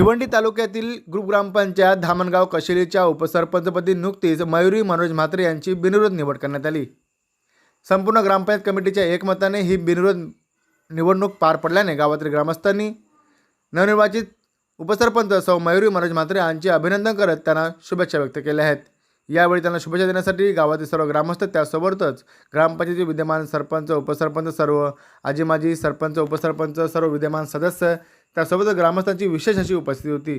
भिवंडी तालुक्यातील ग्रुप ग्रामपंचायत धामणगाव कशेलीच्या उपसरपंचपदी नुकतीच मयुरी मनोज म्हात्रे यांची बिनविरोध निवड करण्यात आली. संपूर्ण ग्रामपंचायत कमिटीच्या एकमताने ही बिनविरोध निवडणूक पार पडल्याने गावातील ग्रामस्थांनी नवनिर्वाचित उपसरपंच सौ मयुरी मनोज म्हात्रे यांचे अभिनंदन करत त्यांना शुभेच्छा व्यक्त केल्या आहेत. यावेळी त्यांना शुभेच्छा देण्यासाठी गावातील सर्व ग्रामस्थ त्यासोबतच ग्रामपंचायतीचे विद्यमान सरपंच उपसरपंच सर्व आजी माजी सरपंच उपसरपंच सर्व विद्यमान सदस्य त्यासोबतच ग्रामस्थांची विशेष अशी उपस्थिती होती.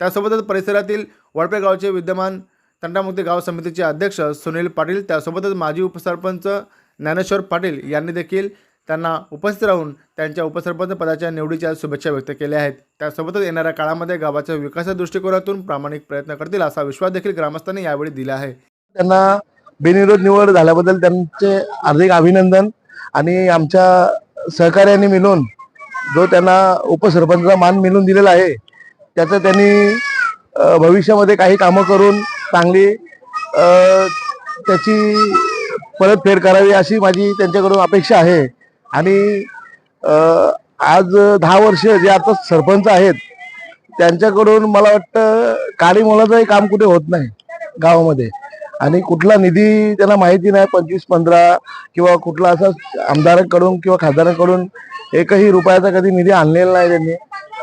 त्यासोबतच परिसरातील वडपे गावचे विद्यमान तंटामुक्ती गाव समितीचे अध्यक्ष सुनील पाटील त्यासोबतच माजी उपसरपंच ज्ञानेश्वर पाटील यांनी देखील त्यांना उपस्थित राहून त्यांच्या उपसरपंच पदाच्या निवडीच्या शुभेच्छा व्यक्त केल्या आहेत. त्यासोबतच येणाऱ्या काळामध्ये गावाच्या विकासाच्या दृष्टिकोनातून प्रामाणिक प्रयत्न करतील असा विश्वास देखील ग्रामस्थांनी यावेळी दिला आहे. त्यांना बिनविरोध निवड झाल्याबद्दल त्यांचे हार्दिक अभिनंदन आणि आमच्या सहकार्याने मिळून जो त्यांना उपसरपंचा मान मिळून दिलेला आहे त्याचं त्यांनी भविष्यामध्ये काही कामं करून चांगली त्याची परतफेड करावी अशी माझी त्यांच्याकडून अपेक्षा आहे. आणि आज दहा वर्ष जे आता सरपंच आहेत त्यांच्याकडून मला वाटतं काळी मोलाचंही काम कुठे होत नाही गावामध्ये. आणि कुठला निधी त्यांना माहिती नाही पंचवीस पंधरा किंवा कुठला असा आमदारांकडून किंवा खासदारांकडून एकही रुपयाचा कधी निधी आणलेला नाही त्यांनी.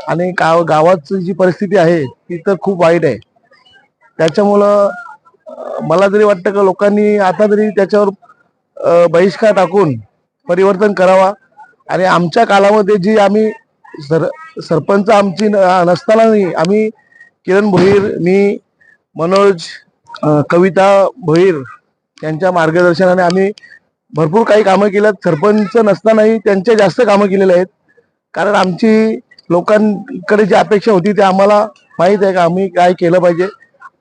आणि गाव गावाची जी परिस्थिती आहे ती तर खूप वाईट आहे. त्याच्यामुळं मला तरी वाटतं का लोकांनी आता तरी त्याच्यावर बहिष्कार टाकून परिवर्तन करावा. आणि आमच्या काळामध्ये जी आम्ही सर सरपंच आमची न- नसतानाही आम्ही किरण भोईर मी मनोज कविता भोईर यांच्या मार्गदर्शनाने आम्ही भरपूर काही कामं केल्यात. सरपंच नसतानाही त्यांचे जास्त कामं केलेले आहेत. कारण आमची लोकांकडे जी अपेक्षा होती ते आम्हाला माहीत आहे का? आम्ही काय केलं पाहिजे?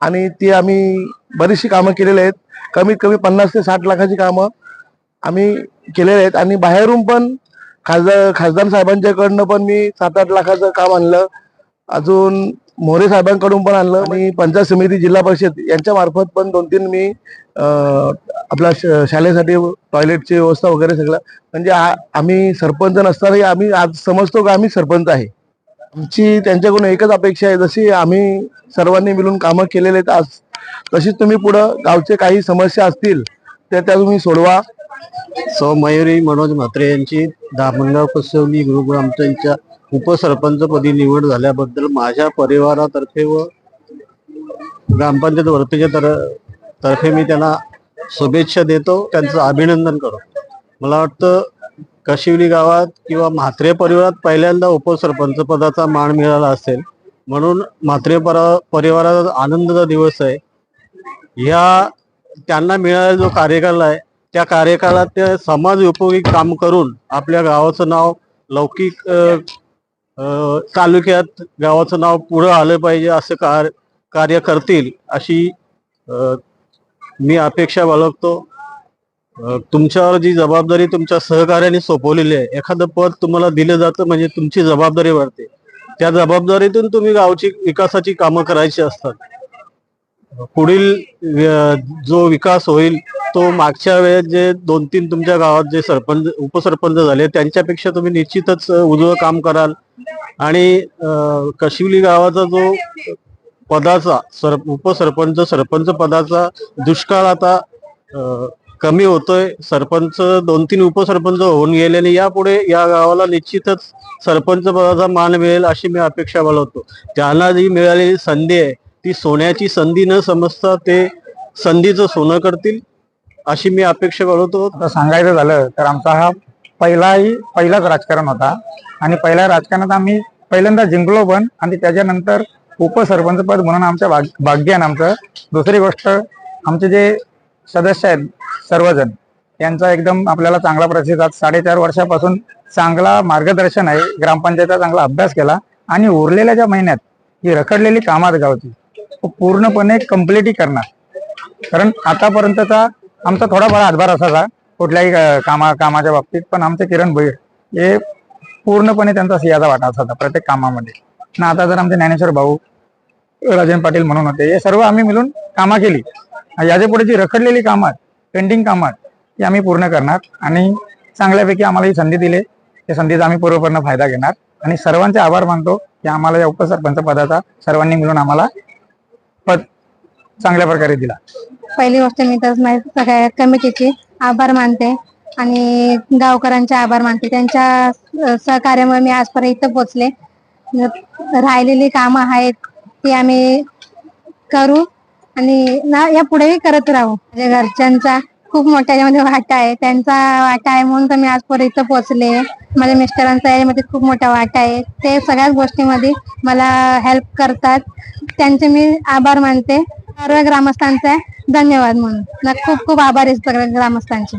आणि ती आम्ही बरीचशी कामं केलेली आहेत. कमीत कमी पन्नास ते साठ लाखाची कामं आम्ही केलेले आहेत. आणि बाहेरून पण खासदार खासदार साहेबांच्याकडनं पण मी सात आठ लाखाचं काम आणलं. अजून मोरे साहेबांकडून पण आणलं. मी पंचायत समिती जिल्हा परिषद यांच्या मार्फत पण दोन तीन मी आपल्या श- शाळेसाठी टॉयलेटची व्यवस्था वगैरे सगळं. म्हणजे आ- आम्ही सरपंच नसतानाही आम्ही आज समजतो का आम्ही सरपंच आहे. आमची त्यांच्याकडून एकच अपेक्षा आहे. जशी आम्ही सर्वांनी मिळून कामं केलेले आहेत आज तशीच तुम्ही पुढं गावचे काही समस्या असतील त्या त्या तुम्ही सोडवा. सौ मयुरी मनोज म्हात्रे यांची दामणगाव कसवली आमच्या उपसरपंचपदी निवड झाल्याबद्दल माझ्या परिवारातर्फे व ग्रामपंचायत वर्तीच्या तर तर्फे मी त्यांना शुभेच्छा देतो. त्यांचं अभिनंदन करतो मला वाटतं कशिवली गावात किंवा म्हात्रे परिवारात पहिल्यांदा उपसरपंच पदाचा मान मिळाला असेल. म्हणून म्हात्रे परिवाराचा आनंदाचा दिवस आहे. ह्या त्यांना मिळालेला जो कार्यकाल आहे त्या कार्यकाळात ते समाज उपयोगी काम करून आपल्या गावाचं नाव लौकिक तालुक्यात गावाचं नाव पुढं आलं पाहिजे असं कार कार्य करतील अशी मी अपेक्षा बाळगतो. तुमच्यावर जी जबाबदारी तुमच्या सहकार्याने सोपवलेली आहे एखादं पद तुम्हाला दिलं जातं म्हणजे तुमची जबाबदारी वाढते. त्या जबाबदारीतून तुम्ही गावची विकासाची कामं करायची असतात. पुढील जो विकास होईल तो मागच्या वेळेस जे दोन तीन तुमच्या गावात जे सरपंच उपसरपंच झाले त्यांच्यापेक्षा तुम्ही निश्चितच उजवं काम कराल. आणि कशिवली गावाचा जो पदाचा सर उपसरपंच सरपंच पदाचा दुष्काळ आता कमी होतोय. सरपंच दोन तीन उपसरपंच होऊन गेले आणि यापुढे या गावाला निश्चितच सरपंच पदाचा मान मिळेल अशी मी अपेक्षा बाळगतो. त्यांना जी मिळालेली संधी आहे ती सोन्याची संधी न समजता ते संधीचं सोनं करतील अशी मी अपेक्षा बाळगतो सांगायचं झालं तर आमचा हा पहिलाही पहिलाच राजकारण होता. आणि पहिल्या राजकारणात आम्ही पहिल्यांदा जिंकलो पण आणि त्याच्यानंतर उपसरपंच पद म्हणून आमच्या भाग- भाग्यान आमचं. दुसरी गोष्ट आमचे जे सदस्य आहेत सर्वजण यांचा एकदम आपल्याला चांगला प्रतिसाद साडेचार वर्षापासून चांगला मार्गदर्शन आहे. ग्रामपंचायतचा चांगला अभ्यास केला. आणि उरलेल्या ज्या महिन्यात ही रखडलेली कामात गावती पूर्णपणे कम्प्लिटही करणार. कारण आतापर्यंतचा आमचा थोडाफार हातभार असायचा कुठल्याही कामा कामाच्या बाबतीत. पण आमचे किरण भैर हे पूर्णपणे त्यांचा सियाचा वाटा असायचा प्रत्येक कामामध्ये. ना आता जर आमचे ज्ञानेश्वर भाऊ राजन पाटील म्हणून होते हे सर्व आम्ही मिळून कामा केली. याच्यापुढे जी रखडलेली कामात पेंडिंग कामात ती आम्ही पूर्ण करणार. आणि चांगल्यापैकी आम्हाला ही संधी दिली. त्या संधीचा आम्ही पूर्वपूर्ण फायदा घेणार. आणि सर्वांचे आभार मानतो की आम्हाला या उपसरपंच पदाचा सर्वांनी मिळून आम्हाला पद चांगल्या प्रकारे दिला. पहिली गोष्ट मी तर माझ्या सगळ्या कमिटीचे आभार मानते आणि गावकऱ्यांचे आभार मानते. त्यांच्या सहकार्यामुळे मी आजपर्यंत इथं पोहोचले. राहिलेली कामं आहेत ती आम्ही करू आणि ना या पुढेही करत राहू. माझ्या घरच्यांचा खूप मोठ्या याच्यामध्ये वाटा आहे. त्यांचा वाटा आहे म्हणून तर मी आजपर्यंत इथं पोहोचले. माझ्या मिस्टरांचा यामध्ये खूप मोठा वाटा आहे. ते सगळ्याच गोष्टीमध्ये मला हेल्प करतात. त्यांचे मी आभार मानते. सर्व ग्रामस्थांचा धन्यवाद म्हणून. खूप खूप आभार आहे सगळ्या ग्रामस्थांचे.